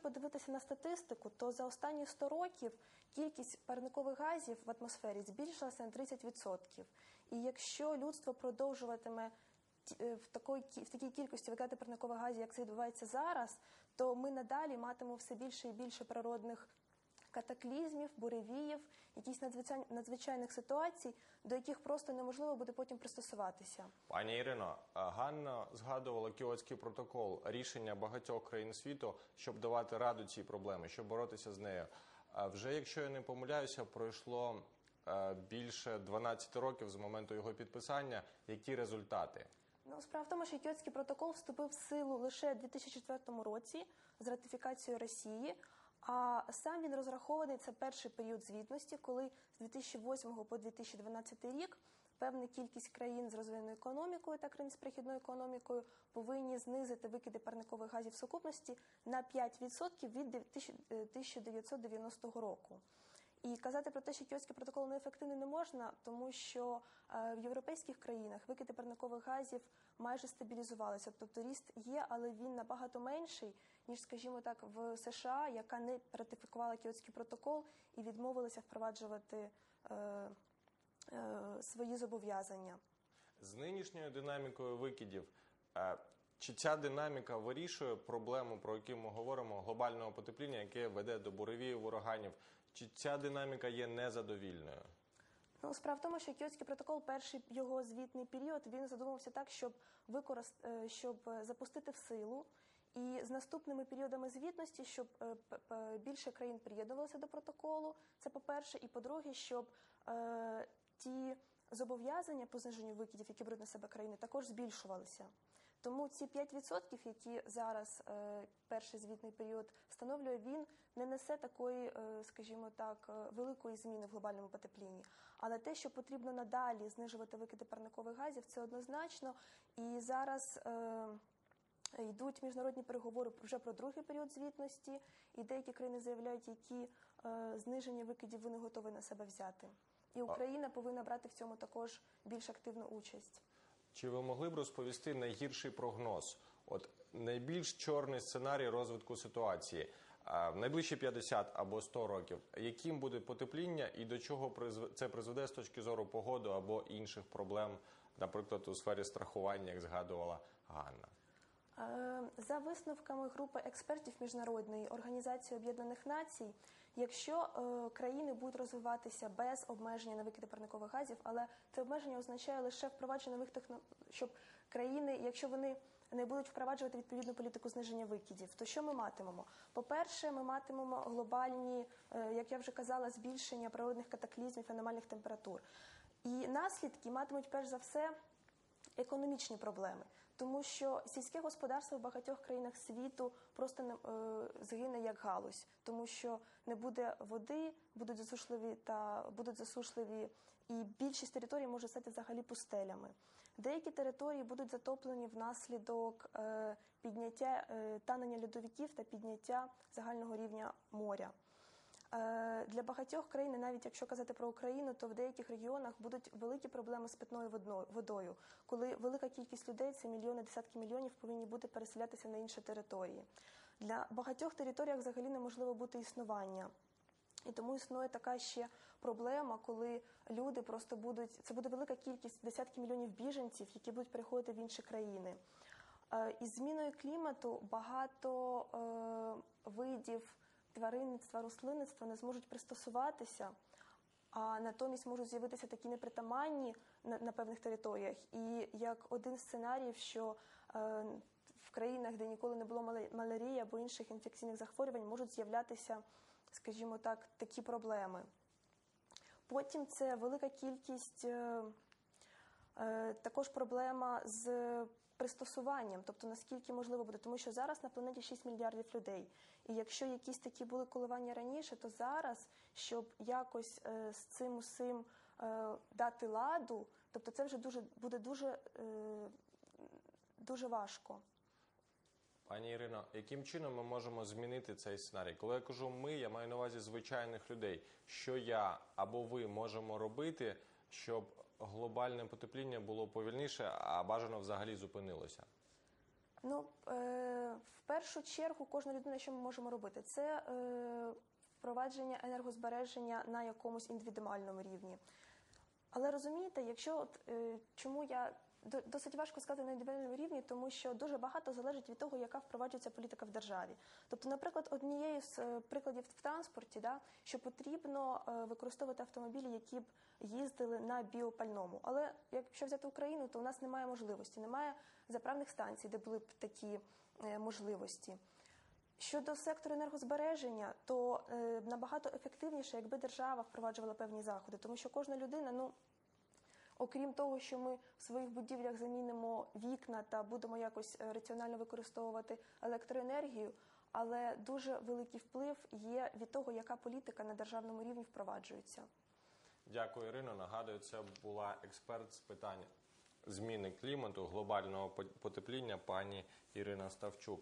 подивитися на статистику, то за останні 100 років кількість парникових газів в атмосфері збільшилася на 30%. І якщо людство продовжуватиме е, в кі- в такій кількості викидати парникових газів, як це відбувається зараз, то ми надалі матимемо все більше і більше природних катаклізмів, буревіїв, якісь надзвичай- надзвичайних ситуацій, до яких просто неможливо буде потім пристосуватися. Пані Ірино, Ганна згадувала Кіотський протокол, рішення багатьох країн світу, щоб давати раду цій проблемі, щоб боротися з нею. А вже якщо я не помиляюся, пройшло е, більше 12 років з моменту його підписання. Які результати? Ну, справа в тому, що Кіотський протокол вступив в силу лише у 2004 році з ратифікацією Росії. А сам він розрахований це перший період звітності, коли з 2008 по 2012 рік певна кількість країн з розвиненою економікою та країн з перехідною економікою повинні знизити викиди парникових газів сукупності на 5% від 1990 року. І казати про те, що Кіотський протокол неефективний не можна, тому що е, в європейських країнах викиди парникових газів майже стабілізувалися. Тобто ріст є, але він набагато менший, ніж, скажімо так, в США, яка не ратифікувала Кіотський протокол і відмовилася впроваджувати е, е, свої зобов'язання. З нинішньою динамікою викидів, е, чи ця динаміка вирішує проблему, про яку ми говоримо, глобального потепління, яке веде до буревіїв, ураганів? Чи ця динаміка є незадовільною? Ну, справа в тому, що Кіотський протокол, перший його звітний період, він задумався так, щоб використ... е, щоб запустити в силу. І з наступними періодами звітності, щоб е, більше країн приєднувалося до протоколу, це по-перше, і по-друге, щоб е, ті зобов'язання по зниженню викидів, які беруть на себе країни, також збільшувалися. Тому ці 5%, які зараз е, перший звітний період встановлює, він не несе такої, е, скажімо так, е, великої зміни в глобальному потеплінні. Але те, що потрібно надалі знижувати викиди парникових газів, це однозначно. І зараз. Е, Йдуть міжнародні переговори вже про другий період звітності, і деякі країни заявляють, які е, зниження викидів вони готові на себе взяти. І Україна повинна брати в цьому також більш активну участь. Чи ви могли б розповісти найгірший прогноз? От найбільш чорний сценарій розвитку ситуації а, в найближчі 50 або 100 років. Яким буде потепління і до чого це призведе з точки зору погоди або інших проблем, наприклад, у сфері страхування, як згадувала Ганна? Е, За висновками групи експертів міжнародної організації Об'єднаних Націй, якщо е, країни будуть розвиватися без обмеження на викиди парникових газів, але це обмеження означає лише впровадження нових технологій, щоб країни, якщо вони не будуть впроваджувати відповідну політику зниження викидів, то що ми матимемо? По-перше, ми матимемо глобальні, е, як я вже казала, збільшення природних катаклізмів, аномальних температур. І наслідки матимуть перш за все економічні проблеми, тому що сільське господарство в багатьох країнах світу просто не е, згине як галузь, тому що не буде води, будуть засушливі та будуть засушливі, і більшість територій може стати взагалі пустелями. Деякі території будуть затоплені внаслідок е, підняття е, танення льодовиків та підняття загального рівня моря. Е, Для багатьох країн, навіть якщо казати про Україну, то в деяких регіонах будуть великі проблеми з питною водою, коли велика кількість людей, це мільйони, десятки мільйонів, повинні бути переселятися на інші території. Для багатьох територіях взагалі неможливо бути існування. І тому існує така ще проблема, коли люди просто будуть це буде велика кількість десятки мільйонів біженців, які будуть переходити в інші країни. Е, Із зміною клімату багато е, видів тваринництва, рослинництва не зможуть пристосуватися, а натомість можуть з'явитися такі непритаманні на, на певних територіях. І як один з сценаріїв, що е, в країнах, де ніколи не було малярії або інших інфекційних захворювань, можуть з'являтися, скажімо так, такі проблеми. Потім це велика кількість. е, Е, Також проблема з пристосуванням, тобто наскільки можливо буде, тому що зараз на планеті 6 мільярдів людей. І якщо якісь такі були коливання раніше, то зараз, щоб якось е, з цим усім е, дати ладу, тобто це вже дуже буде дуже, е, дуже важко. Пані Ірино, яким чином ми можемо змінити цей сценарій? Коли я кажу ми, я маю на увазі звичайних людей. Що я або ви можемо робити, щоб глобальне потепління було повільніше, а бажано взагалі зупинилося? Ну, е, в першу чергу, кожна людина, що ми можемо робити, це е, впровадження енергозбереження на якомусь індивідуальному рівні. Але розумієте, якщо от, е, чому я досить важко сказати на індивідуальному рівні, тому що дуже багато залежить від того, яка впроваджується політика в державі. Тобто, наприклад, однією з е, прикладів в транспорті, да, що потрібно е, використовувати автомобілі, які б їздили на біопальному. Але якщо взяти Україну, то у нас немає можливості, немає заправних станцій, де були б такі е, можливості. Щодо сектору енергозбереження, то набагато ефективніше, якби держава впроваджувала певні заходи, тому що кожна людина, ну окрім того, що ми в своїх будівлях замінимо вікна та будемо якось е, раціонально використовувати електроенергію, але дуже великий вплив є від того, яка політика на державному рівні впроваджується. Дякую, Ірино. Нагадую, це була експерт з питань зміни клімату, глобального потепління, пані Ірина Ставчук.